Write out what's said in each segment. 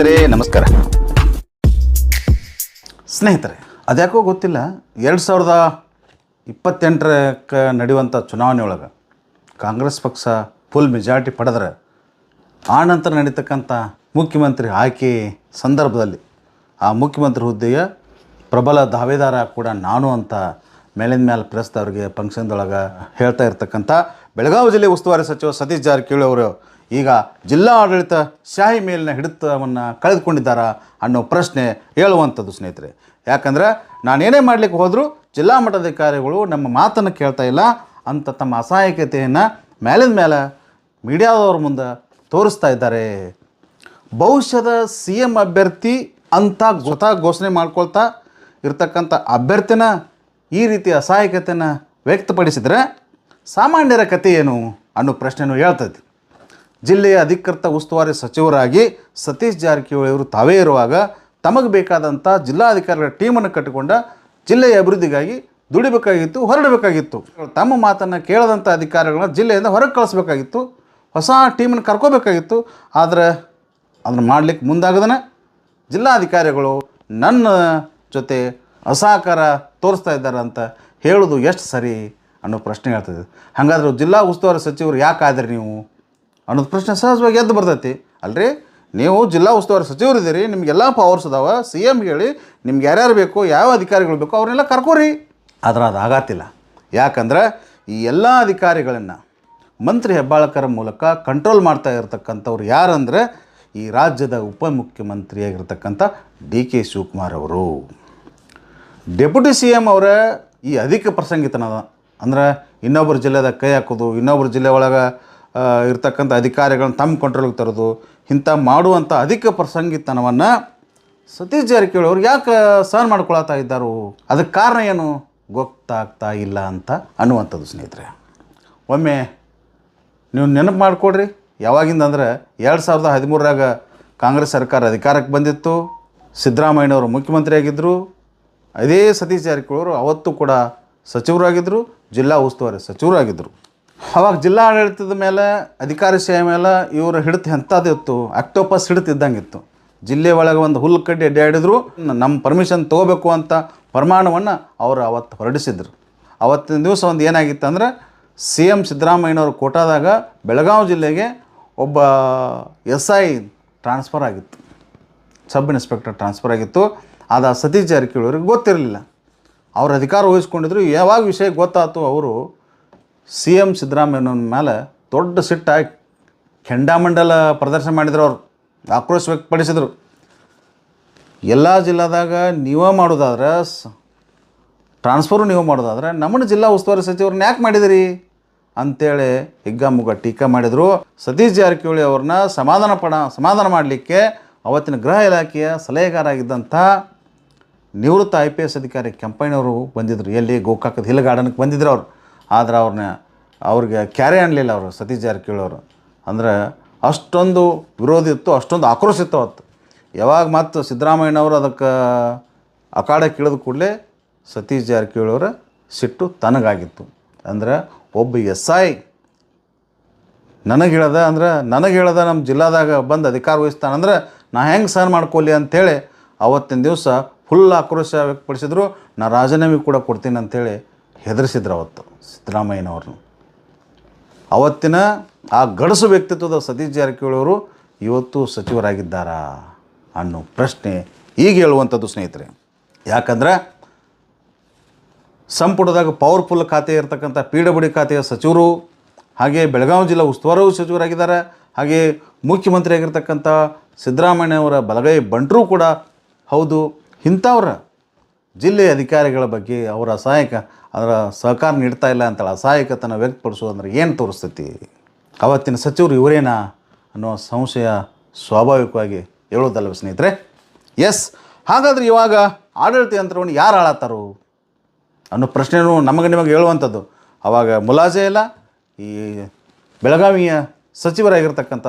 ಸ್ನೇಹಿತರೆ, ನಮಸ್ಕಾರ. ಸ್ನೇಹಿತರೆ, ಅದ್ಯಾಕೋ ಗೊತ್ತಿಲ್ಲ, ಎರಡು ಸಾವಿರದ ಇಪ್ಪತ್ತೆಂಟರಕ್ಕೆ ನಡೆಯುವಂಥ ಚುನಾವಣೆ ಒಳಗೆ ಕಾಂಗ್ರೆಸ್ ಪಕ್ಷ ಫುಲ್ ಮೆಜಾರಿಟಿ ಪಡೆದ್ರೆ, ಆ ನಂತರ ನಡೀತಕ್ಕಂಥ ಮುಖ್ಯಮಂತ್ರಿ ಆಯ್ಕೆ ಸಂದರ್ಭದಲ್ಲಿ, ಆ ಮುಖ್ಯಮಂತ್ರಿ ಹುದ್ದೆಯ ಪ್ರಬಲ ದಾವೇದಾರ ಕೂಡ ನಾನು ಅಂತ ಮೇಲಿನ ಮೇಲೆ ಪ್ರೆಸ್ದವ್ರಿಗೆ ಫಂಕ್ಷನ್ದೊಳಗೆ ಹೇಳ್ತಾ ಇರ್ತಕ್ಕಂಥ ಬೆಳಗಾವಿ ಜಿಲ್ಲೆ ಉಸ್ತುವಾರಿ ಸಚಿವ ಸತೀಶ್ ಜಾರಕಿಹೊಳಿ ಅವರು ಈಗ ಜಿಲ್ಲಾ ಆಡಳಿತ ಶಾಹಿ ಮೇಲಿನ ಹಿಡಿತವನ್ನು ಕಳೆದುಕೊಂಡಿದ್ದಾರಾ ಅನ್ನೋ ಪ್ರಶ್ನೆ ಹೇಳುವಂಥದ್ದು ಸ್ನೇಹಿತರೆ. ಯಾಕಂದ್ರೆ ನಾನೇನೇ ಮಾಡಲಿಕ್ಕೆ ಹೋದರೂ ಜಿಲ್ಲಾ ಮಟ್ಟಾಧಿಕಾರಿಗಳು ನಮ್ಮ ಮಾತನ್ನು ಕೇಳ್ತಾ ಇಲ್ಲ ಅಂತ ತಮ್ಮ ಅಸಹಾಯಕತೆಯನ್ನು ಮೇಲಿನ ಮೇಲೆ ಮೀಡಿಯಾದವ್ರ ಮುಂದೆ ತೋರಿಸ್ತಾ ಇದ್ದಾರೆ. ಭವಿಷ್ಯದ ಸಿ ಎಂ ಅಭ್ಯರ್ಥಿ ಅಂತ ಸ್ವತಃ ಘೋಷಣೆ ಮಾಡ್ಕೊಳ್ತಾ ಇರ್ತಕ್ಕಂಥ ಅಭ್ಯರ್ಥಿನ ಈ ರೀತಿ ಅಸಹಾಯಕತೆಯನ್ನು ವ್ಯಕ್ತಪಡಿಸಿದರೆ ಸಾಮಾನ್ಯರ ಕಥೆ ಏನು ಅನ್ನೋ ಪ್ರಶ್ನೆನೂ ಹೇಳ್ತೈತಿ ಜಿಲ್ಲೆಯ ಅಧಿಕೃತ ಉಸ್ತುವಾರಿ ಸಚಿವರಾಗಿ ಸತೀಶ್ ಜಾರಕಿಹೊಳಿ ಅವರು ತಾವೇ ಇರುವಾಗ ತಮಗೆ ಬೇಕಾದಂಥ ಜಿಲ್ಲಾಧಿಕಾರಿಗಳ ಟೀಮನ್ನು ಕಟ್ಟಿಕೊಂಡ ಜಿಲ್ಲೆಯ ಅಭಿವೃದ್ಧಿಗಾಗಿ ದುಡಿಬೇಕಾಗಿತ್ತು, ಹೊರಡಬೇಕಾಗಿತ್ತು. ತಮ್ಮ ಮಾತನ್ನು ಕೇಳದಂಥ ಅಧಿಕಾರಿಗಳನ್ನ ಜಿಲ್ಲೆಯಿಂದ ಹೊರಗೆ ಕಳಿಸ್ಬೇಕಾಗಿತ್ತು, ಹೊಸ ಟೀಮನ್ನು ಕರ್ಕೋಬೇಕಾಗಿತ್ತು. ಆದರೆ ಅದನ್ನು ಮಾಡಲಿಕ್ಕೆ ಮುಂದಾಗದನ ಜಿಲ್ಲಾಧಿಕಾರಿಗಳು ನನ್ನ ಜೊತೆ ಅಸಹಕಾರ ತೋರಿಸ್ತಾ ಇದ್ದಾರೆ ಅಂತ ಹೇಳೋದು ಎಷ್ಟು ಸರಿ ಅನ್ನೋ ಪ್ರಶ್ನೆ ಹೇಳ್ತದೆ ಹಾಗಾದ್ರೆ ಜಿಲ್ಲಾ ಉಸ್ತುವಾರಿ ಸಚಿವರು ಯಾಕಾದ್ರಿ ನೀವು? ಅನ್ನೋದು ಪ್ರಶ್ನೆ ಸಹಜವಾಗಿ ಎದ್ದು ಬರ್ತೈತಿ. ಅಲ್ರಿ? ನೀವು ಜಿಲ್ಲಾ ಉಸ್ತುವಾರಿ ಸಚಿವರಿದ್ದೀರಿ ನಿಮಗೆಲ್ಲ ಪವರ್ಸ್ ಅದಾವ. ಸಿ ಎಂ ಹೇಳಿ ನಿಮ್ಗೆ ಯಾರ್ಯಾರು ಬೇಕು, ಯಾವ ಅಧಿಕಾರಿಗಳು ಬೇಕು, ಅವ್ರನ್ನೆಲ್ಲ ಕರ್ಕೋರಿ. ಆದ್ರೆ ಅದು ಆಗತ್ತಿಲ್ಲ ಯಾಕಂದ್ರೆ ಈ ಎಲ್ಲ ಅಧಿಕಾರಿಗಳನ್ನು ಮಂತ್ರಿ ಹೆಬ್ಬಾಳಕರ ಮೂಲಕ ಕಂಟ್ರೋಲ್ ಮಾಡ್ತಾ ಇರತಕ್ಕಂಥವ್ರು ಯಾರಂದರೆ ಈ ರಾಜ್ಯದ ಉಪಮುಖ್ಯಮಂತ್ರಿಯಾಗಿರ್ತಕ್ಕಂಥ ಡಿ ಕೆ ಶಿವಕುಮಾರ್ ಅವರು. ಡೆಪ್ಯೂಟಿ ಸಿ ಎಂ ಅವರ ಈ ಅಧಿಕ ಪ್ರಸಂಗಿತನದ ಅಂದ್ರೆ ಇನ್ನೊಬ್ಬರು ಜಿಲ್ಲೆದಾಗ ಕೈ ಹಾಕೋದು ಇನ್ನೊಬ್ಬರು ಜಿಲ್ಲೆ ಒಳಗೆ ಇರ್ತಕ್ಕಂಥ ಅಧಿಕಾರಿಗಳನ್ನ ತಮ್ಮ ಕಂಟ್ರೋಲ್ಗೆ ತರೋದು, ಇಂಥ ಮಾಡುವಂಥ ಅಧಿಕ ಪ್ರಸಂಗಿತನವನ್ನು ಸತೀಶ್ ಜಾರಕಿಹೊಳಿ ಅವರು ಯಾಕೆ ಸಹನ ಮಾಡ್ಕೊಳತಾ ಇದ್ದಾರೋ? ಅದಕ್ಕೆ ಕಾರಣ ಏನು? ಗೊತ್ತಾಗ್ತಾ ಇಲ್ಲ ಅಂತ ಅನ್ನುವಂಥದ್ದು ಸ್ನೇಹಿತರೆ. ಒಮ್ಮೆ ನೀವು ನೆನಪು ಮಾಡಿಕೊಡ್ರಿ. ಯಾವಾಗಿಂದ ಅಂದ್ರೆ ಎರಡು ಸಾವಿರದ ಹದಿಮೂರರಾಗ ಕಾಂಗ್ರೆಸ್ ಸರ್ಕಾರ ಅಧಿಕಾರಕ್ಕೆ ಬಂದಿತ್ತು. ಸಿದ್ದರಾಮಯ್ಯನವರು ಮುಖ್ಯಮಂತ್ರಿ ಆಗಿದ್ದರು ಅದೇ ಸತೀಶ್ ಜಾರಕಿಹೊಳಿ ಅವರು ಅವತ್ತು ಕೂಡ ಸಚಿವರಾಗಿದ್ದರು ಜಿಲ್ಲಾ ಉಸ್ತುವಾರಿ ಸಚಿವರಾಗಿದ್ದರು ಅವಾಗ ಜಿಲ್ಲಾ ಆಡಳಿತದ ಮೇಲೆ, ಅಧಿಕಾರಿ ಸೇವೆ ಮೇಲೆ ಇವರು ಹಿಡಿತ ಎಂಥದ್ದಿತ್ತು ಆಕ್ಟೋಪಸ್ ಹಿಡಿತಿದ್ದಂಗಿತ್ತು ಜಿಲ್ಲೆ ಒಳಗೆ ಒಂದು ಹುಲ್ಲು ಕಡ್ಡಿ ಅಡ್ಡಾಡಿದ್ರು ನಮ್ಮ ಪರ್ಮಿಷನ್ ತೊಗೋಬೇಕು ಅಂತ ಪ್ರಮಾಣವನ್ನು ಅವರು ಅವತ್ತು ಹೊರಡಿಸಿದ್ರು. ಅವತ್ತಿನ ದಿವಸ ಒಂದು ಏನಾಗಿತ್ತು ಅಂದರೆ, ಸಿ ಎಂ ಸಿದ್ದರಾಮಯ್ಯನವರು ಕೋಟಾದಾಗ ಬೆಳಗಾವಿ ಜಿಲ್ಲೆಗೆ ಒಬ್ಬ ಎಸ್ ಐ ಟ್ರಾನ್ಸ್ಫರ್ ಆಗಿತ್ತು. ಸಬ್ ಇನ್ಸ್ಪೆಕ್ಟರ್ ಟ್ರಾನ್ಸ್ಫರ್ ಆಗಿತ್ತು. ಅದು ಸತೀಶ್ ಜಾರಕಿಹೊಳಿ ಅವ್ರಿಗೆ ಗೊತ್ತಿರಲಿಲ್ಲ. ಅವರು ಅಧಿಕಾರ ವಹಿಸ್ಕೊಂಡಿದ್ರು. ಯಾವಾಗ ವಿಷಯ ಗೊತ್ತಾಯ್ತು, ಅವರು ಸಿ ಎಂ ಸಿದ್ದರಾಮಯ್ಯನ ಮೇಲೆ ದೊಡ್ಡ ಸಿಟ್ಟಾಗಿ ಕೆಂಡಾಮಂಡಲ ಪ್ರದರ್ಶನ ಮಾಡಿದ್ರು ಅವರು. ಆಕ್ರೋಶ ವ್ಯಕ್ತಪಡಿಸಿದರು. ಎಲ್ಲ ಜಿಲ್ಲಾದಾಗ ನೀವೇ ಮಾಡೋದಾದ್ರೆ ಟ್ರಾನ್ಸ್ಫರ್ ನೀವು ಮಾಡೋದಾದ್ರೆ ನಮ್ಮನ್ನು ಜಿಲ್ಲಾ ಉಸ್ತುವಾರಿ ಸಚಿವರನ್ನ ಯಾಕೆ ಮಾಡಿದಿರಿ? ಅಂತೇಳಿ ಹಿಗ್ಗಾಮುಗ್ಗ ಟೀಕಾ ಮಾಡಿದರು. ಸತೀಶ್ ಜಾರಕಿಹೊಳಿ ಅವ್ರನ್ನ ಸಮಾಧಾನ ಪಡ, ಸಮಾಧಾನ ಮಾಡಲಿಕ್ಕೆ ಅವತ್ತಿನ ಗೃಹ ಇಲಾಖೆಯ ಸಲಹೆಗಾರಾಗಿದ್ದಂಥ ನಿವೃತ್ತ ಐ ಪಿ ಎಸ್ ಅಧಿಕಾರಿ ಕೆಂಪಯ್ಯನವರು ಬಂದಿದ್ದರು ಎಲ್ಲಿ ಗೋಕಾಕದ ಹಿಲ್ ಗಾರ್ಡನ್ಗೆ ಬಂದಿದ್ರು ಅವ್ರು. ಆದ್ರೆ ಅವ್ರನ್ನ ಅವ್ರಿಗೆ ಕ್ಯಾರೆ ಅನ್ನಲಿಲ್ಲ ಅವರು, ಸತೀಶ್ ಜಾರಕಿಹೊಳಿ ಅವರು. ಅಂದ್ರೆ ಅಷ್ಟೊಂದು ವಿರೋಧ ಇತ್ತು, ಅಷ್ಟೊಂದು ಆಕ್ರೋಶ ಇತ್ತು ಅವತ್ತು. ಯಾವಾಗ ಮತ್ತು ಸಿದ್ದರಾಮಯ್ಯನವರು ಅದಕ್ಕೆ ಅಖಾಡಕ್ಕೆ ಇಳಿದ ಕೂಡಲೇ ಸತೀಶ್ ಜಾರಕಿಹೊಳಿ ಅವರ ಸಿಟ್ಟು ತನಗಾಗಿತ್ತು. ಅಂದ್ರೆ ಒಬ್ಬ ಎಸ್ ಐ ನನಗೆ ಹೇಳದ, ಅಂದ್ರೆ ನನಗೆ ಹೇಳದ ನಮ್ಮ ಜಿಲ್ಲಾದಾಗ ಬಂದು ಅಧಿಕಾರ ವಹಿಸ್ತಾನಂದ್ರೆ ನಾ ಹೆಂಗೆ ಸಹನ ಮಾಡ್ಕೊಲಿ ಅಂಥೇಳಿ ಅವತ್ತಿನ ದಿವಸ ಫುಲ್ ಆಕ್ರೋಶ ವ್ಯಕ್ತಪಡಿಸಿದ್ರು. ನಾ ರಾಜೀನಾಮೆ ಕೂಡ ಕೊಡ್ತೀನಿ ಅಂಥೇಳಿ ಹೆದರಿಸಿದ್ರು ಅವತ್ತು ಸಿದ್ದರಾಮಯ್ಯನವ್ರನ್ನ. ಅವತ್ತಿನ ಆ ಗಡಸು ವ್ಯಕ್ತಿತ್ವದ ಸತೀಶ್ ಜಾರಕಿಹೊಳಿಯವರು ಇವತ್ತು ಸಚಿವರಾಗಿದ್ದಾರಾ ಅನ್ನೋ ಪ್ರಶ್ನೆ ಈಗ ಹೇಳುವಂಥದ್ದು ಸ್ನೇಹಿತರೆ. ಯಾಕಂದ್ರೆ ಸಂಪುಟದಾಗ ಪವರ್ಫುಲ್ ಖಾತೆ ಇರತಕ್ಕಂಥ ಪಿ ಡಬ್ಲ್ಯೂ ಖಾತೆಯ ಸಚಿವರು, ಹಾಗೆ ಬೆಳಗಾವಿ ಜಿಲ್ಲಾ ಉಸ್ತುವಾರಿ ಸಚಿವರಾಗಿದ್ದಾರೆ. ಹಾಗೆ ಮುಖ್ಯಮಂತ್ರಿಯಾಗಿರ್ತಕ್ಕಂಥ ಸಿದ್ದರಾಮಯ್ಯನವರ ಬಲಗೈ ಬಂಟರು ಕೂಡ ಹೌದು. ಇಂಥವ್ರ ಜಿಲ್ಲೆಯ ಅಧಿಕಾರಿಗಳ ಬಗ್ಗೆ ಅವರ ಅಸಹಾಯಕ ಅದರ ಸಹಕಾರ ನೀಡ್ತಾ ಇಲ್ಲ ಅಂತೇಳಿ ಅಸಹಾಯಕತನ ವ್ಯಕ್ತಪಡಿಸೋದಂದ್ರೆ ಏನು ತೋರಿಸ್ತೈತಿ? ಅವತ್ತಿನ ಸಚಿವರು ಇವರೇನಾ ಅನ್ನೋ ಸಂಶಯ ಸ್ವಾಭಾವಿಕವಾಗಿ ಹೇಳೋದಲ್ವ ಸ್ನೇಹಿತರೆ? ಎಸ್ ಹಾಗಾದ್ರೆ ಇವಾಗ ಆಡಳಿತ ಯಂತ್ರವನ್ನು ಯಾರು ಆಳತ್ತಾರೋ ಅನ್ನೋ ಪ್ರಶ್ನೆಯೂ ನಮಗೆ ನಿಮಗೆ ಹೇಳುವಂಥದ್ದು. ಆವಾಗ ಮುಲಾಜೆ ಇಲ್ಲ, ಈ ಬೆಳಗಾವಿಯ ಸಚಿವರಾಗಿರ್ತಕ್ಕಂಥ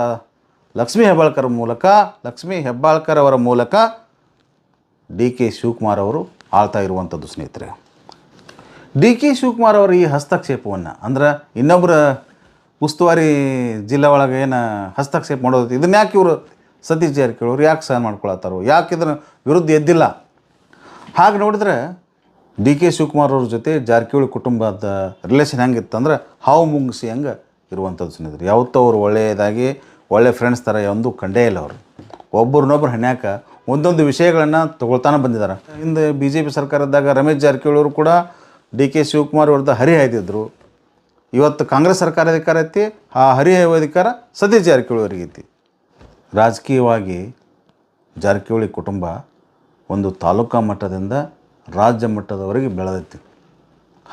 ಲಕ್ಷ್ಮೀ ಹೆಬ್ಬಾಳ್ಕರ್ ಮೂಲಕ, ಲಕ್ಷ್ಮೀ ಹೆಬ್ಬಾಳ್ಕರ್ ಅವರ ಮೂಲಕ ಡಿ ಕೆ ಶಿವಕುಮಾರ್ ಅವರು ಆಳ್ತಾ ಇರುವಂಥದ್ದು ಸ್ನೇಹಿತರೆ. ಡಿ ಕೆ ಶಿವಕುಮಾರ್ ಅವರ ಈ ಹಸ್ತಕ್ಷೇಪವನ್ನು, ಅಂದ್ರೆ ಇನ್ನೊಬ್ಬರ ಉಸ್ತುವಾರಿ ಜಿಲ್ಲೆ ಒಳಗೆ ಏನು ಹಸ್ತಕ್ಷೇಪ ಮಾಡೋದು ಇದನ್ನ ಯಾಕೆ ಇವರು ಸತೀಶ್ ಜಾರಕಿಹೊಳಿ ಯಾಕೆ ಸಹನ ಮಾಡ್ಕೊಳತ್ತಾರು, ಯಾಕೆ ಇದರ ವಿರುದ್ಧ ಎದ್ದಿಲ್ಲ? ಹಾಗೆ ನೋಡಿದ್ರೆ ಡಿ ಕೆ ಶಿವಕುಮಾರ್ ಅವ್ರ ಜೊತೆ ಜಾರಕಿಹೊಳಿ ಕುಟುಂಬದ ರಿಲೇಷನ್ ಹೆಂಗಿತ್ತಂದ್ರೆ ಹಾವು ಮುಂಗಿಸಿ ಹಂಗೆ ಇರುವಂಥದ್ದು ಸ್ನೇಹಿತರು. ಯಾವತ್ತೂ ಅವರು ಒಳ್ಳೆಯದಾಗಿ ಒಳ್ಳೆ ಫ್ರೆಂಡ್ಸ್ ಥರ ಒಂದು ಕಂಡೇ ಇಲ್ಲ ಅವರು. ಒಬ್ಬರನ್ನೊಬ್ರು ಹಣ್ಯಾಕ ಒಂದೊಂದು ವಿಷಯಗಳನ್ನು ತಗೊಳ್ತಾನೆ ಬಂದಿದ್ದಾರೆ ಹಿಂದೆ ಬಿ ಜೆ ಪಿ ಸರ್ಕಾರದಾಗ ರಮೇಶ್ ಜಾರಕಿಹೊಳಿ ಅವರು ಕೂಡ ಡಿ ಕೆ ಶಿವಕುಮಾರ್ ಅವ್ರದ್ದು ಹರಿಹಾಯ್ದಿದ್ರು. ಇವತ್ತು ಕಾಂಗ್ರೆಸ್ ಸರ್ಕಾರ ಅಧಿಕಾರ ಐತಿ, ಆ ಹರಿಹಾಯುವ ಅಧಿಕಾರ ಸದ್ಯ ಜಾರಕಿಹೊಳಿ ಅವರಿಗೆ ಐತಿ. ರಾಜಕೀಯವಾಗಿ ಜಾರಕಿಹೊಳಿ ಕುಟುಂಬ ಒಂದು ತಾಲೂಕಾ ಮಟ್ಟದಿಂದ ರಾಜ್ಯ ಮಟ್ಟದವರೆಗೆ ಬೆಳೆದೈತಿ.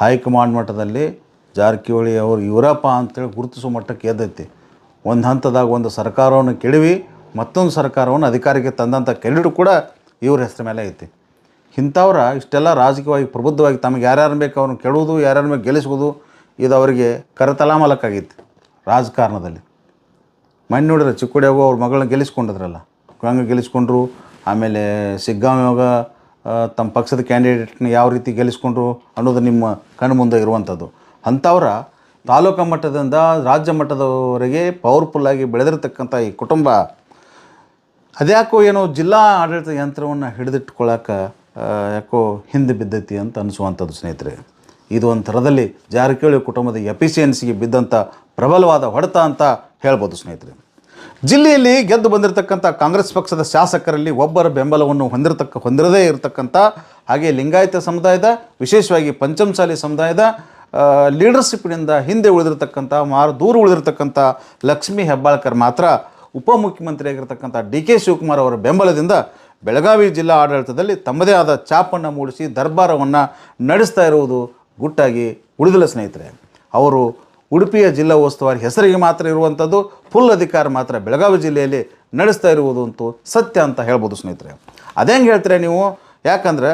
ಹೈಕಮಾಂಡ್ ಮಟ್ಟದಲ್ಲಿ ಜಾರಕಿಹೊಳಿ ಅವರು ಇವರಪ್ಪ ಅಂತೇಳಿ ಗುರುತಿಸುವ ಮಟ್ಟಕ್ಕೆ ಎದ್ದೈತಿ. ಒಂದು ಹಂತದಾಗ ಒಂದು ಸರ್ಕಾರವನ್ನು ಕೆಡವಿ ಮತ್ತೊಂದು ಸರ್ಕಾರವನ್ನು ಅಧಿಕಾರಕ್ಕೆ ತಂದಂಥ ಕೆರಡು ಕೂಡ ಇವ್ರ ಹೆಸರ ಮೇಲೆ ಐತಿ. ಇಂಥವ್ರ ಇಷ್ಟೆಲ್ಲ ರಾಜಕೀಯವಾಗಿ ಪ್ರಬುದ್ಧವಾಗಿ ತಮಗೆ ಯಾರ್ಯಾರು ಬೇಕು ಅವ್ರನ್ನ ಕೆಡುವುದು ಯಾರ್ಯಾರ ಬೇಕು ಗೆಲ್ಲಿಸುವುದು, ಇದು ಅವರಿಗೆ ಕರತಲಾಮಲಕ್ಕಾಗಿತ್ತು ರಾಜಕಾರಣದಲ್ಲಿ. ಮಣ್ಣು ನೋಡಿದ್ರೆ ಚಿಕ್ಕೋಡಿಯಾಗು ಅವ್ರ ಮಗಳನ್ನ ಗೆಲ್ಲಿಸ್ಕೊಂಡಿದ್ರಲ್ಲ. ಹಂಗೆ ಗೆಲ್ಲಿಸ್ಕೊಂಡ್ರು, ಆಮೇಲೆ ಸಿಗ್ಗಾಂವಾಗ ತಮ್ಮ ಪಕ್ಷದ ಕ್ಯಾಂಡಿಡೇಟ್ನ ಯಾವ ರೀತಿ ಗೆಲ್ಲಿಸ್ಕೊಂಡ್ರು ಅನ್ನೋದು ನಿಮ್ಮ ಕಣ್ಣು ಮುಂದೆ ಇರುವಂಥದ್ದು. ಅಂಥವ್ರ ತಾಲೂಕು ಮಟ್ಟದಿಂದ ರಾಜ್ಯ ಮಟ್ಟದವರೆಗೆ ಪವರ್ಫುಲ್ಲಾಗಿ ಬೆಳೆದಿರ್ತಕ್ಕಂಥ ಈ ಕುಟುಂಬ, ಅದ್ಯಾಕೋ ಏನೋ ಜಿಲ್ಲಾ ಆಡಳಿತ ಯಂತ್ರವನ್ನು ಹಿಡಿದಿಟ್ಕೊಳ್ಳೋಕೆ ಯಾಕೋ ಹಿಂದೆ ಬಿದ್ದೈತಿ ಅಂತ ಅನಿಸುವಂಥದ್ದು ಸ್ನೇಹಿತರೆ. ಇದು ಒಂದು ಥರದಲ್ಲಿ ಜಾರಕಿಹೊಳಿ ಕುಟುಂಬದ ಎಫಿಷಿಯನ್ಸಿಗೆ ಬಿದ್ದಂಥ ಪ್ರಬಲವಾದ ಹೊಡೆತ ಅಂತ ಹೇಳ್ಬೋದು ಸ್ನೇಹಿತರೆ. ಜಿಲ್ಲೆಯಲ್ಲಿ ಗೆದ್ದು ಬಂದಿರತಕ್ಕಂಥ ಕಾಂಗ್ರೆಸ್ ಪಕ್ಷದ ಶಾಸಕರಲ್ಲಿ ಒಬ್ಬರ ಬೆಂಬಲವನ್ನು ಹೊಂದಿರತಕ್ಕ, ಹೊಂದಿರದೇ ಇರತಕ್ಕಂಥ ಹಾಗೆ ಲಿಂಗಾಯತ ಸಮುದಾಯದ, ವಿಶೇಷವಾಗಿ ಪಂಚಮಸಾಲಿ ಸಮುದಾಯದ ಲೀಡರ್ಶಿಪ್ನಿಂದ ಹಿಂದೆ ಉಳಿದಿರತಕ್ಕಂಥ ಮಾರು ದೂರ ಉಳಿದಿರತಕ್ಕಂಥ ಲಕ್ಷ್ಮೀ ಹೆಬ್ಬಾಳ್ಕರ್ ಮಾತ್ರ ಉಪಮುಖ್ಯಮಂತ್ರಿಯಾಗಿರ್ತಕ್ಕಂಥ ಡಿ ಕೆ ಶಿವಕುಮಾರ್ ಅವರ ಬೆಂಬಲದಿಂದ ಬೆಳಗಾವಿ ಜಿಲ್ಲಾ ಆಡಳಿತದಲ್ಲಿ ತಮ್ಮದೇ ಆದ ಚಾಪನ್ನು ಮೂಡಿಸಿ ದರ್ಬಾರವನ್ನು ನಡೆಸ್ತಾ ಇರುವುದು ಗುಟ್ಟಾಗಿ ಉಳಿದಿಲ್ಲ ಸ್ನೇಹಿತರೆ. ಅವರು ಉಡುಪಿಯ ಜಿಲ್ಲಾ ಉಸ್ತುವಾರಿ ಹೆಸರಿಗೆ ಮಾತ್ರ ಇರುವಂಥದ್ದು ಫುಲ್ ಅಧಿಕಾರ ಮಾತ್ರ ಬೆಳಗಾವಿ ಜಿಲ್ಲೆಯಲ್ಲಿ ನಡೆಸ್ತಾ ಇರುವುದು ಅಂತೂ ಸತ್ಯ ಅಂತ ಹೇಳ್ಬೋದು ಸ್ನೇಹಿತರೆ. ಅದೇ ಹೆಂಗೆ ಹೇಳ್ತೀರ ನೀವು? ಯಾಕಂದ್ರೆ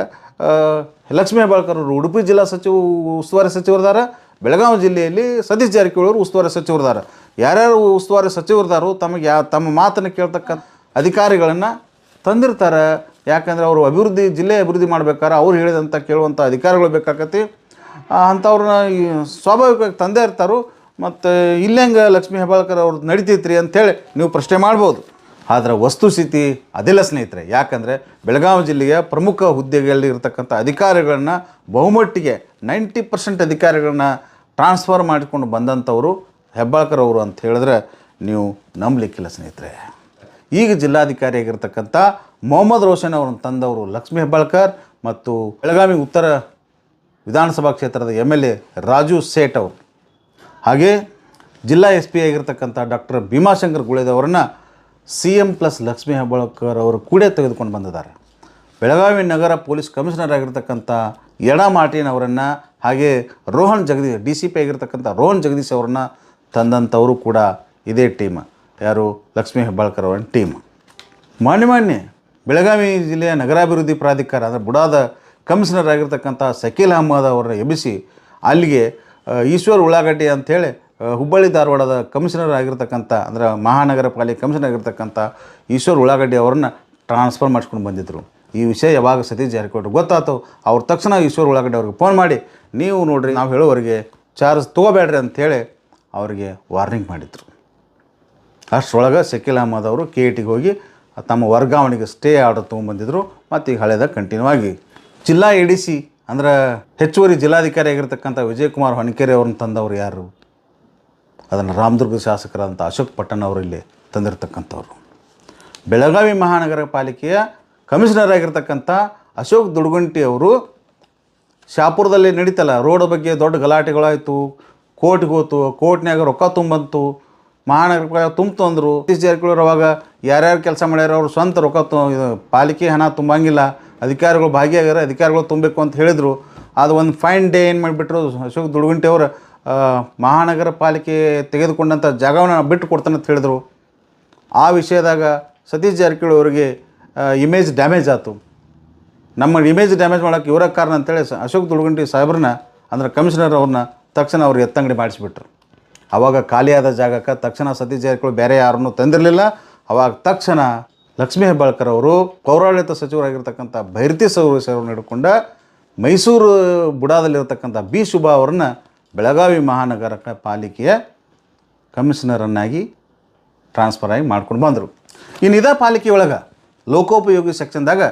ಲಕ್ಷ್ಮೀ ಹೆಬ್ಬಾಳ್ಕರ್ ಅವರು ಉಡುಪಿ ಜಿಲ್ಲಾ ಸಚಿವ, ಉಸ್ತುವಾರಿ ಸಚಿವರದಾರ, ಬೆಳಗಾವಿ ಜಿಲ್ಲೆಯಲ್ಲಿ ಸತೀಶ್ ಜಾರಕಿಹೊಳಿ ಅವರು ಉಸ್ತುವಾರಿ ಸಚಿವರಿದ್ದಾರೆ ಯಾರ್ಯಾರು ಉಸ್ತುವಾರಿ ಸಚಿವರದಾರು, ತಮಗೆ ಯಾ, ತಮ್ಮ ಮಾತನ್ನು ಕೇಳ್ತಕ್ಕಂಥ ಅಧಿಕಾರಿಗಳನ್ನು ತಂದಿರ್ತಾರೆ. ಯಾಕಂದ್ರೆ ಅವರು ಅಭಿವೃದ್ಧಿ, ಜಿಲ್ಲೆ ಅಭಿವೃದ್ಧಿ ಮಾಡ್ಬೇಕಾದ್ರೆ ಅವ್ರು ಹೇಳಿದಂಥ ಕೇಳುವಂಥ ಅಧಿಕಾರಿಗಳು ಬೇಕಾಕತಿ ಅಂಥವ್ರನ್ನ ಸ್ವಾಭಾವಿಕವಾಗಿ ತಂದೆ ಇರ್ತಾರೋ. ಮತ್ತು ಇಲ್ಲೆಂಗೆ ಲಕ್ಷ್ಮೀ ಹೆಬ್ಬಾಳ್ಕರ್ ಅವ್ರು ನಡಿತೈತ್ರಿ ಅಂಥೇಳಿ ನೀವು ಪ್ರಶ್ನೆ ಮಾಡ್ಬೋದು. ಆದರೆ ವಸ್ತುಸ್ಥಿತಿ ಅದಿಲ್ಲ ಸ್ನೇಹಿತರೆ. ಯಾಕಂದರೆ ಬೆಳಗಾವಿ ಜಿಲ್ಲೆಯ ಪ್ರಮುಖ ಹುದ್ದೆಗಳಲ್ಲಿ ಇರತಕ್ಕಂಥ ಅಧಿಕಾರಿಗಳನ್ನ ಬಹುಮಟ್ಟಿಗೆ ನೈಂಟಿ ಪರ್ಸೆಂಟ್ ಅಧಿಕಾರಿಗಳನ್ನ ಟ್ರಾನ್ಸ್ಫರ್ ಮಾಡಿಕೊಂಡು ಬಂದಂಥವರು ಹೆಬ್ಬಾಳ್ಕರ್ ಅವರು ಅಂತ ಹೇಳಿದ್ರೆ ನೀವು ನಂಬಲಿಕ್ಕಿಲ್ಲ ಸ್ನೇಹಿತರೆ. ಈಗ ಜಿಲ್ಲಾಧಿಕಾರಿಯಾಗಿರ್ತಕ್ಕಂಥ ಮೊಹಮ್ಮದ್ ರೋಷನ್ ಅವರನ್ನು ತಂದವರು ಲಕ್ಷ್ಮೀ ಹೆಬ್ಬಾಳ್ಕರ್ ಮತ್ತು ಬೆಳಗಾವಿ ಉತ್ತರ ವಿಧಾನಸಭಾ ಕ್ಷೇತ್ರದ M L A Raju Sait ಅವರು. ಹಾಗೆ ಜಿಲ್ಲಾ ಎಸ್ ಪಿ ಆಗಿರ್ತಕ್ಕಂಥ doctor Bhimashankar ಗುಳೇದವರನ್ನು C M plus Lakshmi Hebbalkar ಅವರು ಕೂಡ ತೆಗೆದುಕೊಂಡು ಬಂದಿದ್ದಾರೆ. ಬೆಳಗಾವಿ ನಗರ ಪೊಲೀಸ್ ಕಮಿಷನರ್ ಆಗಿರ್ತಕ್ಕಂಥ ಎಡ ಮಾರ್ಟಿನ್ ಅವರನ್ನು ಹಾಗೆ Rohan Jagadish D C P ಆಗಿರ್ತಕ್ಕಂಥ ರೋಹನ್ ಜಗದೀಶ್ ಅವರನ್ನು ತಂದಂಥವರು ಕೂಡ ಇದೇ ಟೀಮ್. ಯಾರು? ಲಕ್ಷ್ಮೀ ಹೆಬ್ಬಾಳ್ಕರ್ ಅವರ ಟೀಮ್. ಮಾನ್ಯ ಮಾನ್ಯ, ಬೆಳಗಾವಿ ಜಿಲ್ಲೆಯ ನಗರಾಭಿವೃದ್ಧಿ ಪ್ರಾಧಿಕಾರ, ಅಂದರೆ ಬುಡಾದ ಕಮಿಷನರ್ ಆಗಿರ್ತಕ್ಕಂಥ ಸಕೀಲ್ ಅಹಮದ್ ಅವರನ್ನ ಎಬ್ಬಿಸಿ ಅಲ್ಲಿಗೆ ಈಶ್ವರ್ ಉಳ್ಳಾಗಡ್ಡಿ ಅಂಥೇಳಿ ಹುಬ್ಬಳ್ಳಿ ಧಾರವಾಡದ ಕಮಿಷನರ್ ಆಗಿರ್ತಕ್ಕಂಥ, ಅಂದರೆ ಮಹಾನಗರ ಪಾಲಿಕೆ ಕಮಿಷನರ್ ಆಗಿರ್ತಕ್ಕಂಥ ಈಶ್ವರ್ ಉಳ್ಳಾಗಡ್ಡಿ ಅವರನ್ನು ಟ್ರಾನ್ಸ್ಫರ್ ಮಾಡಿಸ್ಕೊಂಡು ಬಂದಿದ್ದರು ಈ ವಿಷಯ ಯಾವಾಗ ಸತೀಶ್ ಜಾರಕಿಹೊಳಿ ಗೊತ್ತಾಯ್ತು ಅವ್ರ ತಕ್ಷಣ ಈಶ್ವರ್ ಉಳ್ಳಾಗಡ್ಡಿ ಅವ್ರಿಗೆ ಫೋನ್ ಮಾಡಿ, ನೀವು ನೋಡಿರಿ, ನಾವು ಹೇಳೋವರೆಗೆ ಚಾರ್ಜ್ ತೊಗೋಬೇಡ್ರಿ ಅಂಥೇಳಿ ಅವರಿಗೆ ವಾರ್ನಿಂಗ್ ಮಾಡಿದರು. ಅಷ್ಟರೊಳಗೆ ಶಕೀಲ್ ಅಹಮದ್ ಅವರು ಕೆ ಟಿಗೆ ಹೋಗಿ ತಮ್ಮ ವರ್ಗಾವಣೆಗೆ ಸ್ಟೇ ಆರ್ಡರ್ ತೊಗೊಂಬಂದಿದ್ರು ಮತ್ತು ಈಗ ಹಳೆದ ಕಂಟಿನ್ಯೂ ಆಗಿ. ಜಿಲ್ಲಾ ಎ ಡಿ ಸಿ ಅಂದ್ರೆ ಹೆಚ್ಚುವರಿ ಜಿಲ್ಲಾಧಿಕಾರಿ ಆಗಿರ್ತಕ್ಕಂಥ ವಿಜಯಕುಮಾರ್ ಹೊನಕೆರೆ ಅವ್ರನ್ನ ತಂದವರು ಯಾರು? ಅದನ್ನು ರಾಮದುರ್ಗ ಶಾಸಕರಾದಂಥ ಅಶೋಕ್ ಪಟ್ಟಣ ಅವರು ಇಲ್ಲಿ ತಂದಿರತಕ್ಕಂಥವ್ರು. ಬೆಳಗಾವಿ ಮಹಾನಗರ ಪಾಲಿಕೆಯ ಕಮಿಷನರ್ ಆಗಿರ್ತಕ್ಕಂಥ ಅಶೋಕ್ ದುಡ್ಗುಂಟಿ ಅವರು ಶಾಪುರದಲ್ಲಿ ನಡೀತಲ್ಲ, ರೋಡ್ ಬಗ್ಗೆ ದೊಡ್ಡ ಗಲಾಟೆಗಳಾಯಿತು, ಕೋರ್ಟ್ಗೆ ಹೋತು ಕೋರ್ಟ್ನಾಗ ರೊಕ್ಕ ತುಂಬಂತು ಮಹಾನಗರ ತುಂಬ ತುಂಬ್ತು ಅಂದರು. ಸತೀಶ್ ಜಾರಕಿಹೊಳಿ ಅವಾಗ ಯಾರ್ಯಾರು ಕೆಲಸ ಮಾಡ್ಯಾರ ಅವ್ರು ಸ್ವಂತ ರೊಕ್ಕ ತು, ಇದು ಪಾಲಿಕೆ ಹಣ ತುಂಬಂಗಿಲ್ಲ. ಅಧಿಕಾರಿಗಳು ಭಾಗಿಯಾಗ್ಯಾರ, ಅಧಿಕಾರಿಗಳು ತುಂಬಬೇಕು ಅಂತ ಹೇಳಿದರು. ಅದು ಒಂದು ಫೈನ್ ಡೇ ಏನು ಮಾಡಿಬಿಟ್ರು, ಅಶೋಕ್ ದುಡುಗುಂಟೆ ಅವರು ಮಹಾನಗರ ಪಾಲಿಕೆ ತೆಗೆದುಕೊಂಡಂಥ ಜಾಗವನ್ನು ಬಿಟ್ಟು ಕೊಡ್ತಾನೆ ಅಂತ ಹೇಳಿದರು. ಆ ವಿಷಯದಾಗ ಸತೀಶ್ ಜಾರಕಿಹೊಳಿ ಅವರಿಗೆ ಇಮೇಜ್ ಡ್ಯಾಮೇಜ್ ಆಯಿತು ನಮ್ಮ ಇಮೇಜ್ ಡ್ಯಾಮೇಜ್ ಮಾಡೋಕ್ಕೆ ಇವರ ಕಾರಣ ಅಂತೇಳಿ ಅಶೋಕ್ ದುಡುಗುಂಟಿ ಸಾಹೇಬ್ರನ್ನ, ಅಂದರೆ ಕಮಿಷನರ್ ಅವ್ರನ್ನ ತಕ್ಷಣ ಅವ್ರಿಗೆ ಎತ್ತಂಗಡಿ ಮಾಡಿಸ್ಬಿಟ್ರು. ಅವಾಗ ಖಾಲಿಯಾದ ಜಾಗಕ್ಕೆ ತಕ್ಷಣ ಸತೀಶ್ ಜಾರಕಿಹೊಳಿ ಬೇರೆ ಯಾರನ್ನೂ ತಂದಿರಲಿಲ್ಲ. ಅವಾಗ ತಕ್ಷಣ ಲಕ್ಷ್ಮೀ ಹೆಬ್ಬಾಳ್ಕರ್ ಅವರು ಪೌರಾಡಳಿತ ಸಚಿವರಾಗಿರ್ತಕ್ಕಂಥ ಭೈರತಿ ಸೌರ ಅವ್ರನ್ನ ಹಿಡ್ಕೊಂಡ ಮೈಸೂರು ಬುಡಾದಲ್ಲಿರತಕ್ಕಂಥ ಬಿ ಶುಭಾ ಅವ್ರನ್ನ ಬೆಳಗಾವಿ ಮಹಾನಗರ ಪಾಲಿಕೆಯ ಕಮಿಷನರನ್ನಾಗಿ ಟ್ರಾನ್ಸ್ಫರ್ ಆಗಿ ಮಾಡ್ಕೊಂಡು ಬಂದರು. ಇನ್ನು ಇದೇ ಪಾಲಿಕೆ ಒಳಗೆ ಲೋಕೋಪಯೋಗಿ ಸೆಕ್ಷನ್ದಾಗ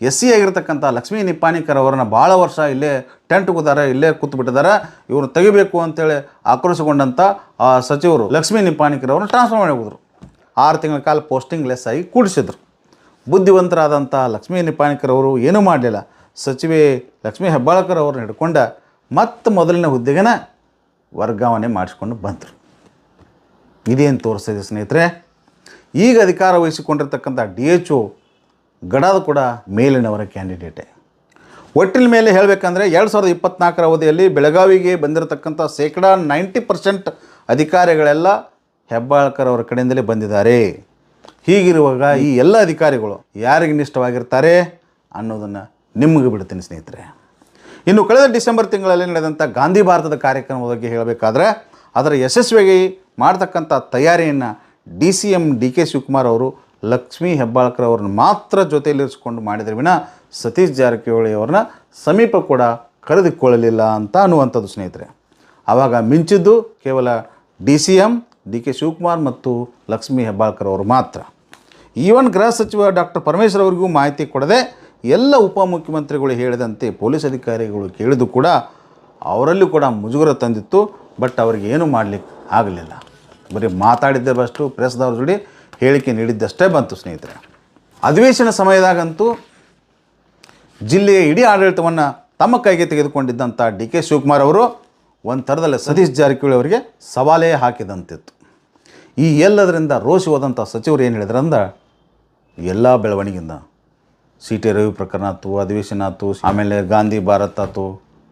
ಎಸ್ ಸಿ ಆಗಿರ್ತಕ್ಕಂಥ ಲಕ್ಷ್ಮೀ ನಿಪ್ಪಾಣಿಕರ್ ಅವರನ್ನು ಭಾಳ ವರ್ಷ ಇಲ್ಲೇ ಟೆಂಟ್ ಕೂತಾರೆ ಇಲ್ಲೇ ಕೂತು ಬಿಟ್ಟಿದ್ದಾರೆ ಇವ್ರನ್ನ ತೆಗಿಬೇಕು ಅಂತೇಳಿ ಆಕ್ರೋಶಗೊಂಡಂಥ ಸಚಿವರು ಲಕ್ಷ್ಮೀ ನಿಪ್ಪಾಣಿಕರ್ ಅವ್ರನ್ನ ಟ್ರಾನ್ಸ್ಫರ್ ಮಾಡಿ ಆರು ತಿಂಗಳ ಕಾಲ ಪೋಸ್ಟಿಂಗ್ ಲೆಸ್ ಆಗಿ ಕೂಡಿಸಿದ್ರು. ಬುದ್ಧಿವಂತರಾದಂಥ ಲಕ್ಷ್ಮೀ ನಿಪ್ಪಾಣಿಕರ್ ಅವರು ಏನೂ ಮಾಡಲಿಲ್ಲ. ಸಚಿವೆ ಲಕ್ಷ್ಮೀ ಹೆಬ್ಬಾಳ್ಕರ್ ಅವ್ರನ್ನ ಹಿಡ್ಕೊಂಡ ಮತ್ತೆ ಮೊದಲಿನ ಹುದ್ದೆಗೆನ ವರ್ಗಾವಣೆ ಮಾಡಿಸ್ಕೊಂಡು ಬಂದರು. ಇದೇನು ತೋರಿಸ್ತಿದೆ ಸ್ನೇಹಿತರೆ? ಈಗ ಅಧಿಕಾರ ವಹಿಸಿಕೊಂಡಿರ್ತಕ್ಕಂಥ ಡಿ ಎಚ್ ಒ ಗಡಾದ ಕೂಡ ಮೇಲಿನವರ ಕ್ಯಾಂಡಿಡೇಟೆ. ಒಟ್ಟಿನ ಮೇಲೆ ಹೇಳಬೇಕಂದ್ರೆ ಎರಡು ಸಾವಿರದ ಇಪ್ಪತ್ನಾಲ್ಕರ ಅವಧಿಯಲ್ಲಿ ಬೆಳಗಾವಿಗೆ ಬಂದಿರತಕ್ಕಂಥ ಶೇಕಡ ನೈಂಟಿ ಪರ್ಸೆಂಟ್ ಅಧಿಕಾರಿಗಳೆಲ್ಲ ಹೆಬ್ಬಾಳ್ಕರ್ ಅವರ ಕಡೆಯಿಂದಲೇ ಬಂದಿದ್ದಾರೆ. ಹೀಗಿರುವಾಗ ಈ ಎಲ್ಲ ಅಧಿಕಾರಿಗಳು ಯಾರಿಗೆ ನಿಷ್ಠವಾಗಿರ್ತಾರೆ ಅನ್ನೋದನ್ನು ನಿಮಗೆ ಬಿಡ್ತೀನಿ ಸ್ನೇಹಿತರೆ. ಇನ್ನು ಕಳೆದ ಡಿಸೆಂಬರ್ ತಿಂಗಳಲ್ಲಿ ನಡೆದಂಥ ಗಾಂಧಿ ಭಾರತದ ಕಾರ್ಯಕ್ರಮದ ಬಗ್ಗೆ ಹೇಳಬೇಕಾದ್ರೆ ಅದರ ಯಶಸ್ವಿಯಾಗಿ ಮಾಡ್ತಕ್ಕಂಥ ತಯಾರಿಯನ್ನು D C M D K Shivakumar ಅವರು ಲಕ್ಷ್ಮೀ ಹೆಬ್ಬಾಳ್ಕರ್ ಅವ್ರನ್ನ ಮಾತ್ರ ಜೊತೆಯಲ್ಲಿರಿಸ್ಕೊಂಡು ಮಾಡಿದ್ರೆ ವಿನ ಸತೀಶ್ ಜಾರಕಿಹೊಳಿ ಅವ್ರನ್ನ ಸಮೀಪ ಕೂಡ ಕರೆದುಕೊಳ್ಳಲಿಲ್ಲ ಅಂತ ಅನ್ನುವಂಥದ್ದು ಸ್ನೇಹಿತರೆ. ಆವಾಗ ಮಿಂಚಿದ್ದು ಕೇವಲ D C M D K Shivakumar ಮತ್ತು ಲಕ್ಷ್ಮೀ ಹೆಬ್ಬಾಳ್ಕರ್ ಅವರು ಮಾತ್ರ. ಈವನ್ ಗೃಹ ಸಚಿವ ಡಾಕ್ಟರ್ ಪರಮೇಶ್ವರ್ ಅವರಿಗೂ ಮಾಹಿತಿ ಕೊಡದೆ ಎಲ್ಲ ಉಪಮುಖ್ಯಮಂತ್ರಿಗಳು ಹೇಳಿದಂತೆ ಪೊಲೀಸ್ ಅಧಿಕಾರಿಗಳು ಕೇಳಿದು ಕೂಡ ಅವರಲ್ಲೂ ಕೂಡ ಮುಜುಗರ ತಂದಿತ್ತು, ಬಟ್ ಅವರಿಗೆ ಏನು ಮಾಡಲಿಕ್ಕೆ ಆಗಲಿಲ್ಲ. ಬರೀ ಮಾತಾಡಿದ್ದೆ ಬಸ್ಟು ಪ್ರೆಸ್ದವ್ರ ಜೋಡಿ ಹೇಳಿಕೆ ನೀಡಿದ್ದಷ್ಟೇ ಬಂತು, ಸ್ನೇಹಿತರೆ. ಅಧಿವೇಶನ ಸಮಯದಾಗಂತೂ ಜಿಲ್ಲೆಯ ಇಡೀ ಆಡಳಿತವನ್ನು ತಮ್ಮ ಕೈಗೆ ತೆಗೆದುಕೊಂಡಿದ್ದಂಥ ಡಿ ಕೆ ಶಿವಕುಮಾರ್ ಅವರು ಒಂದು ಥರದಲ್ಲಿ ಸತೀಶ್ ಜಾರಕಿಹೊಳಿ ಅವರಿಗೆ ಸವಾಲೇ ಹಾಕಿದಂತಿತ್ತು. ಈ ಎಲ್ಲದರಿಂದ ರೋಷಿ ಹೋದಂಥ ಸಚಿವರು ಏನು ಹೇಳಿದ್ರಂದ್ರೆ ಎಲ್ಲ ಬೆಳವಣಿಗೆಯಿಂದ ಸಿ ಟಿ ರವಿ ಪ್ರಕರಣ ಆಯ್ತು, ಅಧಿವೇಶನ ಆಯ್ತು, ಆಮೇಲೆ ಗಾಂಧಿ ಭಾರತ್ ಆಯ್ತು,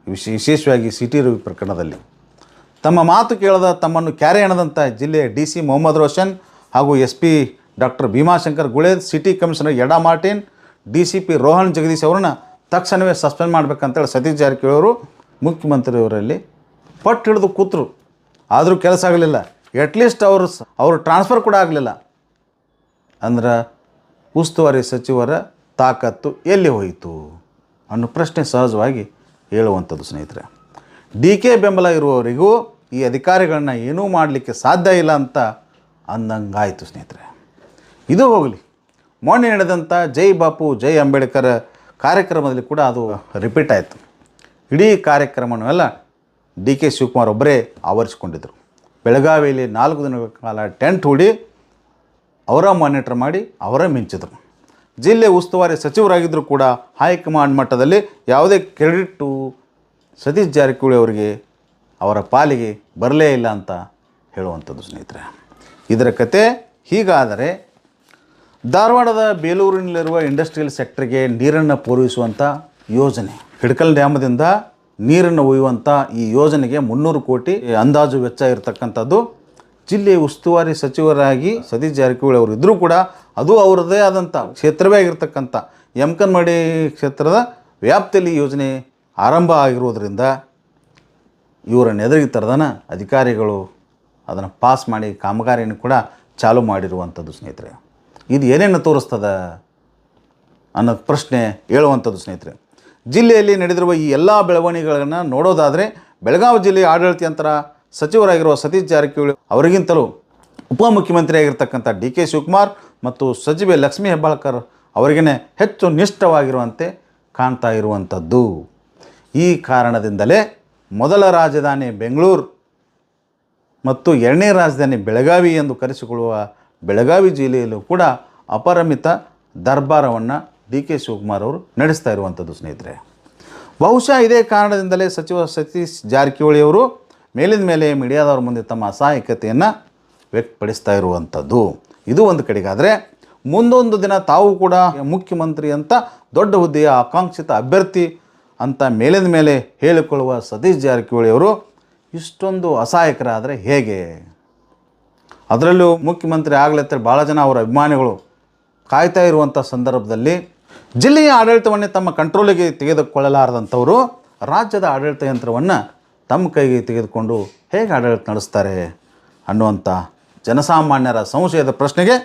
ವಿಶೇ, ವಿಶೇಷವಾಗಿ ಸಿ ಟಿ ರವಿ ಪ್ರಕರಣದಲ್ಲಿ. ತಮ್ಮ ಮಾತು ಕೇಳದ ತಮ್ಮನ್ನು ಕ್ಯಾರೆ ಹೆಣದಂಥ ಜಿಲ್ಲೆಯ ಡಿ ಸಿ ಮೊಹಮ್ಮದ್ ರೋಷನ್ ಹಾಗೂ S P doctor Bhimashankar Guled city commissioner Yada Martin, D C P Rohan Jagadish ಅವರನ್ನ ತಕ್ಷಣವೇ ಸಸ್ಪೆಂಡ್ ಮಾಡ್ಬೇಕಂತೇಳಿ ಸತೀಶ್ ಜಾರಕಿಹೊಳಿ ಅವರು ಮುಖ್ಯಮಂತ್ರಿಯವರಲ್ಲಿ ಪಟ್ಟು ಹಿಡಿದು ಕೂತರು. ಆದರೂ ಕೆಲಸ ಆಗಲಿಲ್ಲ. ಅಟ್ಲೀಸ್ಟ್ ಅವರು ಅವರು ಟ್ರಾನ್ಸ್ಫರ್ ಕೂಡ ಆಗಲಿಲ್ಲ. ಅಂದ್ರೆ ಉಸ್ತುವಾರಿ ಸಚಿವರ ತಾಕತ್ತು ಎಲ್ಲಿ ಹೋಯಿತು ಅನ್ನೋ ಪ್ರಶ್ನೆ ಸಹಜವಾಗಿ ಹೇಳುವಂಥದ್ದು ಸ್ನೇಹಿತರೆ. ಡಿ ಕೆ ಬೆಂಬಲ ಇರುವವರಿಗೂ ಈ ಅಧಿಕಾರಿಗಳನ್ನ ಏನೂ ಮಾಡಲಿಕ್ಕೆ ಸಾಧ್ಯ ಇಲ್ಲ ಅಂತ ಅಂದಂಗಾಯಿತು ಸ್ನೇಹಿತರೆ. ಇದು ಹೋಗಲಿ. ಮೊನ್ನೆ ನಡೆದಂಥ ಜೈ ಬಾಪು, ಜೈ ಅಂಬೇಡ್ಕರ್ ಕಾರ್ಯಕ್ರಮದಲ್ಲಿ ಕೂಡ ಅದು ರಿಪೀಟ್ ಆಯಿತು. ಇಡೀ ಕಾರ್ಯಕ್ರಮವನ್ನೆಲ್ಲ ಡಿ ಕೆ ಶಿವಕುಮಾರ್ ಒಬ್ಬರೇ ಆವರಿಸಿಕೊಂಡಿದ್ದರು ಬೆಳಗಾವಿಯಲ್ಲಿ ನಾಲ್ಕು ದಿನಗಳ ಕಾಲ ಟೆಂಟ್ ಹೂಡಿ ಅವರ ಮಾನಿಟರ್ ಮಾಡಿ ಅವರ ಮಿಂಚಿದರು. ಜಿಲ್ಲೆ ಉಸ್ತುವಾರಿ ಸಚಿವರಾಗಿದ್ದರೂ ಕೂಡ ಹೈಕಮಾಂಡ್ ಮಟ್ಟದಲ್ಲಿ ಯಾವುದೇ ಕ್ರೆಡಿಟ್ಟು ಸತೀಶ್ ಜಾರಕಿಹೊಳಿ ಅವರಿಗೆ ಅವರ ಪಾಲಿಗೆ ಬರಲೇ ಇಲ್ಲ ಅಂತ ಹೇಳುವಂಥದ್ದು ಸ್ನೇಹಿತರೆ. ಇದರ ಕತೆ ಹೀಗಾದರೆ, ಧಾರವಾಡದ ಬೇಲೂರಿನಲ್ಲಿರುವ ಇಂಡಸ್ಟ್ರಿಯಲ್ ಸೆಕ್ಟರ್ಗೆ ನೀರನ್ನು ಪೂರೈಸುವಂಥ ಯೋಜನೆ. ಹಿಡ್ಕಲ್ ಡ್ಯಾಮದಿಂದ ನೀರನ್ನು ಒಯ್ಯುವಂಥ ಈ ಯೋಜನೆಗೆ ಮುನ್ನೂರು ಕೋಟಿ ಅಂದಾಜು ವೆಚ್ಚ ಇರತಕ್ಕಂಥದ್ದು. ಜಿಲ್ಲೆಯ ಉಸ್ತುವಾರಿ ಸಚಿವರಾಗಿ ಸತೀಶ್ ಜಾರಕಿಹೊಳಿ ಅವರು ಇದ್ದರೂ ಕೂಡ ಅದು ಅವರದೇ ಆದಂಥ ಕ್ಷೇತ್ರವೇ ಆಗಿರ್ತಕ್ಕಂಥ ಯಮಕನ್ಮಡಿ ಕ್ಷೇತ್ರದ ವ್ಯಾಪ್ತಿಯಲ್ಲಿ ಯೋಜನೆ ಆರಂಭ ಆಗಿರುವುದರಿಂದ ಇವರನ್ನು ಎದುರಿಗೆ ತರದನ ಅಧಿಕಾರಿಗಳು ಅದನ್ನು ಪಾಸ್ ಮಾಡಿ ಕಾಮಗಾರಿಯನ್ನು ಕೂಡ ಚಾಲು ಮಾಡಿರುವಂಥದ್ದು ಸ್ನೇಹಿತರೆ. ಇದು ಏನೇನು ತೋರಿಸ್ತದ ಅನ್ನೋ ಪ್ರಶ್ನೆ ಹೇಳುವಂಥದ್ದು ಸ್ನೇಹಿತರೆ. ಜಿಲ್ಲೆಯಲ್ಲಿ ನಡೆದಿರುವ ಈ ಎಲ್ಲ ಬೆಳವಣಿಗೆಗಳನ್ನು ನೋಡೋದಾದರೆ ಬೆಳಗಾವಿ ಜಿಲ್ಲೆಯ ಆಡಳಿತ ಯಂತ್ರ ಸಚಿವರಾಗಿರುವ ಸತೀಶ್ ಜಾರಕಿಹೊಳಿ ಅವರಿಗಿಂತಲೂ ಉಪಮುಖ್ಯಮಂತ್ರಿಯಾಗಿರ್ತಕ್ಕಂಥ ಡಿ ಕೆ ಶಿವಕುಮಾರ್ ಮತ್ತು ಸಚಿವೆ ಲಕ್ಷ್ಮೀ ಹೆಬ್ಬಾಳ್ಕರ್ ಅವರಿಗೇ ಹೆಚ್ಚು ನಿಷ್ಠವಾಗಿರುವಂತೆ ಕಾಣ್ತಾ ಇರುವಂಥದ್ದು. ಈ ಕಾರಣದಿಂದಲೇ ಮೊದಲ ರಾಜಧಾನಿ ಬೆಂಗಳೂರು ಮತ್ತು ಎರಡನೇ ರಾಜಧಾನಿ ಬೆಳಗಾವಿ ಎಂದು ಕರೆಸಿಕೊಳ್ಳುವ ಬೆಳಗಾವಿ ಜಿಲ್ಲೆಯಲ್ಲೂ ಕೂಡ ಅಪರಿಮಿತ ದರ್ಬಾರವನ್ನು ಡಿ ಕೆ ಶಿವಕುಮಾರ್ ಅವರು ನಡೆಸ್ತಾ ಇರುವಂಥದ್ದು ಸ್ನೇಹಿತರೆ. ಬಹುಶಃ ಇದೇ ಕಾರಣದಿಂದಲೇ ಸಚಿವ ಸತೀಶ್ ಜಾರಕಿಹೊಳಿ ಅವರು ಮೇಲಿನ ಮೇಲೆ ಮೀಡಿಯಾದವ್ರ ಮುಂದೆ ತಮ್ಮ ಅಸಹಾಯಕತೆಯನ್ನು ವ್ಯಕ್ತಪಡಿಸ್ತಾ ಇರುವಂಥದ್ದು. ಇದು ಒಂದು ಕಡೆಗಾದರೆ ಮುಂದೊಂದು ದಿನ ತಾವು ಕೂಡ ಮುಖ್ಯಮಂತ್ರಿ ಅಂತ ದೊಡ್ಡ ಹುದ್ದೆಯ ಆಕಾಂಕ್ಷಿತ ಅಭ್ಯರ್ಥಿ ಅಂತ ಮೇಲಿನ ಮೇಲೆ ಹೇಳಿಕೊಳ್ಳುವ ಸತೀಶ್ ಜಾರಕಿಹೊಳಿ ಅವರು ಇಷ್ಟೊಂದು ಅಸಹಾಯಕರಾದರೆ ಹೇಗೆ? ಅದರಲ್ಲೂ ಮುಖ್ಯಮಂತ್ರಿ ಆಗ್ಲತ್ತೆ ಭಾಳ ಜನ ಅವರ ಅಭಿಮಾನಿಗಳು ಕಾಯ್ತಾ ಇರುವಂಥ ಸಂದರ್ಭದಲ್ಲಿ ಜಿಲ್ಲೆಯ ಆಡಳಿತವನ್ನೇ ತಮ್ಮ ಕಂಟ್ರೋಲಿಗೆ ತೆಗೆದುಕೊಳ್ಳಲಾರದಂಥವರು ರಾಜ್ಯದ ಆಡಳಿತ ಯಂತ್ರವನ್ನು ತಮ್ಮ ಕೈಗೆ ತೆಗೆದುಕೊಂಡು ಹೇಗೆ ಆಡಳಿತ ನಡೆಸ್ತಾರೆ ಅನ್ನುವಂಥ ಜನಸಾಮಾನ್ಯರ ಸಂಶಯದ ಪ್ರಶ್ನೆಗೆ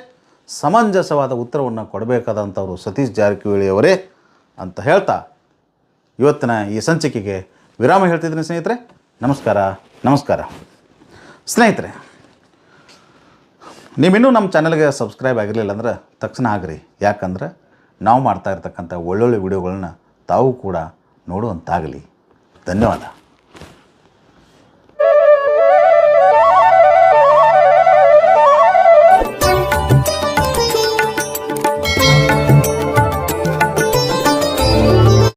ಸಮಂಜಸವಾದ ಉತ್ತರವನ್ನು ಕೊಡಬೇಕಾದಂಥವರು ಸತೀಶ್ ಜಾರಕಿಹೊಳಿಯವರೇ ಅಂತ ಹೇಳ್ತಾ ಇವತ್ತಿನ ಈ ಸಂಚಿಕೆಗೆ ವಿರಾಮ ಹೇಳ್ತಿದ್ದೀನಿ ಸ್ನೇಹಿತರೆ. ನಮಸ್ಕಾರ ನಮಸ್ಕಾರ. ಸ್ನೇಹಿತರೆ, ನೀವಿನ್ನೂ ನಮ್ಮ ಚಾನಲ್ಗೆ ಸಬ್ಸ್ಕ್ರೈಬ್ ಆಗಿರಲಿಲ್ಲ ಅಂದ್ರೆ ತಕ್ಷಣ ಆಗ್ರಿ. ಯಾಕಂದ್ರೆ ನಾವು ಮಾಡ್ತಾ ಇರ್ತಕ್ಕಂಥ ಒಳ್ಳೊಳ್ಳೆ ವಿಡಿಯೋಗಳನ್ನ ತಾವು ಕೂಡ ನೋಡುವಂತಾಗಲಿ. ಧನ್ಯವಾದ.